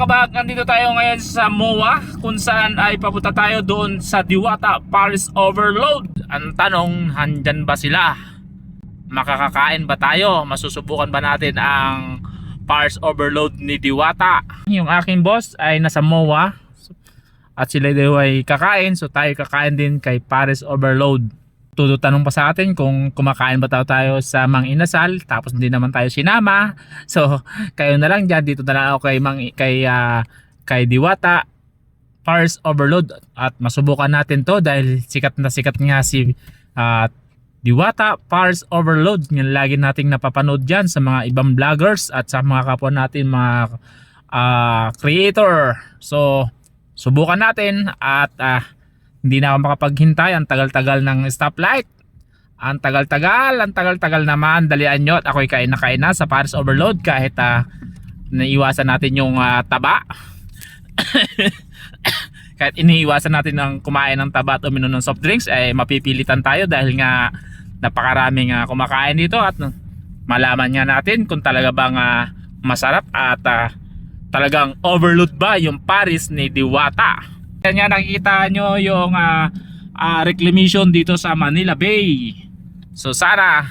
kabahag, nandito tayo ngayon sa MOA kung saan ay papunta tayo doon sa Diwata Paris Overload. Ang tanong, handyan ba sila? Makakakain ba tayo? Masusubukan ba natin ang Paris Overload ni Diwata? Yung aking boss ay nasa MOA at sila daw ay kakain so tayo kakain din kay Paris Overload. Tudo tanong pa sa atin kung kumakain ba tayo, tayo sa Mang Inasal tapos hindi naman tayo sinama. So kayo na lang dyan. Dito na lang ako kay Mang kay ah, kay Diwata. Paris Overload. At masubukan natin to dahil sikat na sikat nga si ah, Diwata. Paris Overload. Yung lagi nating napapanood dyan sa mga ibang vloggers at sa mga kapwa natin mga ah, creator. So subukan natin at ah, hindi na ako makapaghintay. Ang tagal-tagal ng stoplight. Ang tagal-tagal ang tagal-tagal naman. Dalian nyo at ako'y kain na kain na sa Paris Overload kahit ah, naiwasan natin yung ah, taba. Kahit iniiwasan natin ng kumain ng taba at uminom ng soft drinks ay mapipilitan tayo dahil nga napakaraming ah, kumakain dito at malaman nga natin kung talaga bang ah, masarap at ah, talagang overload ba yung Paris ni Diwata. Yan nga nakikita nyo yung ah, ah, reclamation dito sa Manila Bay. So sana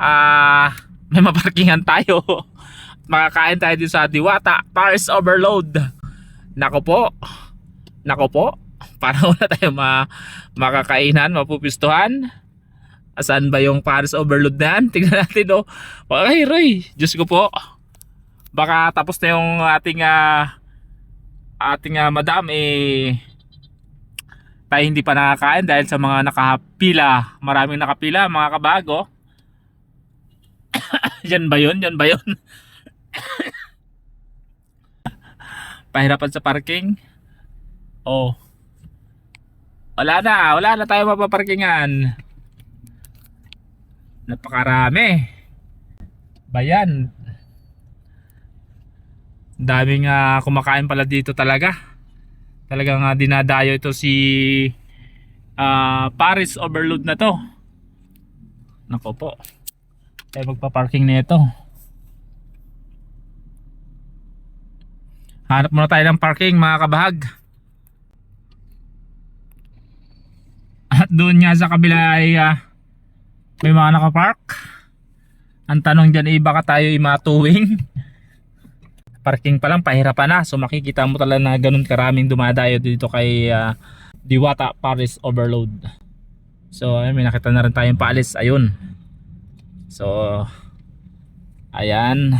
ah, may maparkingan tayo. Makakain tayo dito sa Diwata Paris Overload. Nako po. Nako po. Para wala tayo ma makakainan, mapupistuhan. Asan ba yung Paris Overload na yan? Tingnan natin oh. Ay, Ray. Diyos ko po baka tapos na yung ating ah, ating ah, madam eh tayo hindi pa nakakain dahil sa mga nakapila. Maraming nakapila mga kabago. Yan ba yun? yan ba yun? pahirapan sa parking? Oh. Wala na wala na tayo mapaparkingan. Napakarami. Bayan daming ah, kumakain pala dito talaga. Talagang uh, dinadayo ito si ah, Paris Overload na to. Nako po. Tayo magpa-parking na ito hanap muna tayo ng parking mga kabahag. At doon nga sa kabila ay ah, may mga nakapark. Ang tanong dyan ay baka tayo ay matuwing parking pa lang pahirapan na. So makikita mo talaga na ganun karaming dumadayo dito kay ah, Diwata Paris Overload. So ayun, may nakita na rin tayong paalis. Ayun. So ayan.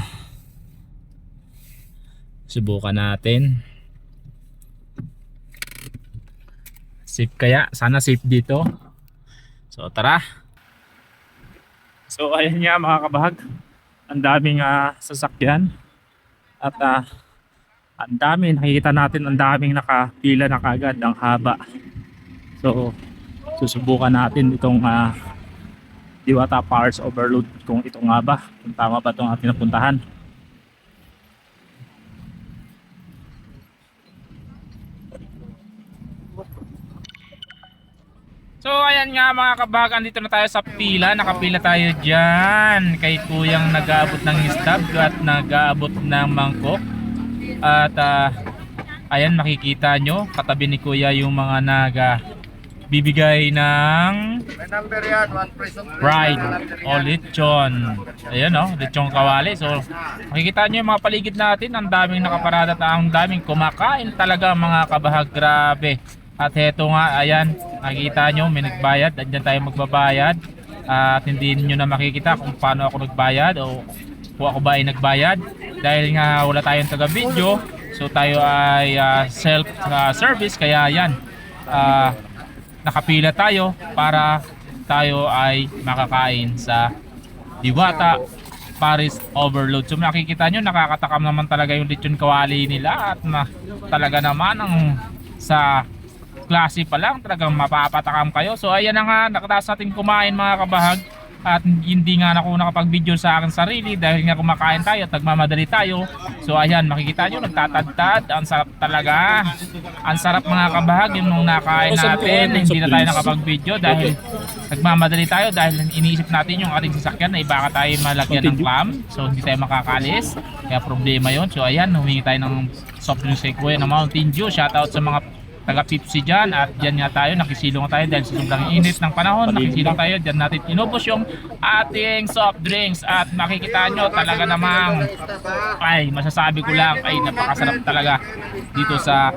Subukan natin. Safe kaya? Sana safe dito. So tara. So ayan nga mga kabahag. Ang daming ah, sasakyan at ah, ang dami, nakikita natin ang daming nakapila na kagad, ang haba. So, susubukan natin itong ah, Diwata Paris Overload kung ito nga ba, kung tama ba itong ating napuntahan. So ayan nga mga kabagan, dito na tayo sa pila, nakapila tayo dyan kay kuyang nag-aabot ng stab at nag-aabot ng mangkok. At ah, ayan makikita nyo, katabi ni kuya yung mga nag ah, bibigay ng fried o lechon. Ayan o, lechon kawali. So makikita nyo yung mga paligid natin, ang daming nakaparada at ang daming kumakain talaga mga kabahag, grabe. At heto nga, ayan, nakikita nyo, may nagbayad. Andyan tayo magbabayad. At hindi nyo na makikita kung paano ako nagbayad o kung ako ba ay nagbayad. Dahil nga wala tayong taga-video, so tayo ay ah, self-service. Kaya yan, ah, nakapila tayo para tayo ay makakain sa Diwata Paris Overload. So makikita nyo, nakakatakam naman talaga yung lechon kawali nila at na, talaga naman ang sa klase pa lang talagang mapapatakam kayo. So ayan na nga, nakataas natin kumain mga kabahag. at hindi nga ako nakapag-video sa akin sarili dahil nga kumakain tayo at nagmamadali tayo. So ayan, makikita nyo, nagtatadtad. Ang sarap talaga. Ang sarap mga kabahag yung nung nakain natin. Hindi na tayo nakapag-video dahil nagmamadali tayo dahil iniisip natin yung ating sasakyan na ibaka tayo malagyan ng clam. So hindi tayo makakalis. Kaya problema yon So ayan, humingi tayo ng soft drinks kay Kuya ng Mountain Dew. Shoutout sa mga taga Pipsi dyan at dyan nga tayo nakisilong tayo dahil sa sobrang init ng panahon. Nakisilong tayo dyan natin inubos yung ating soft drinks. At makikita nyo talaga namang ay masasabi ko lang ay napakasarap talaga dito sa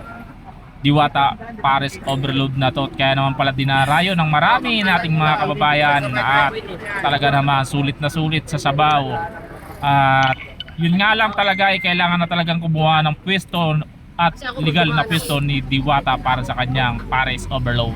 Diwata Paris Overload na to. Kaya naman pala dinarayo ng marami nating mga kababayan at talaga naman sulit na sulit sa sabaw. At yun nga lang talaga ay kailangan na talagang kumuha ng pwesto at legal na pwesto ni Diwata para sa kanyang Paris Overload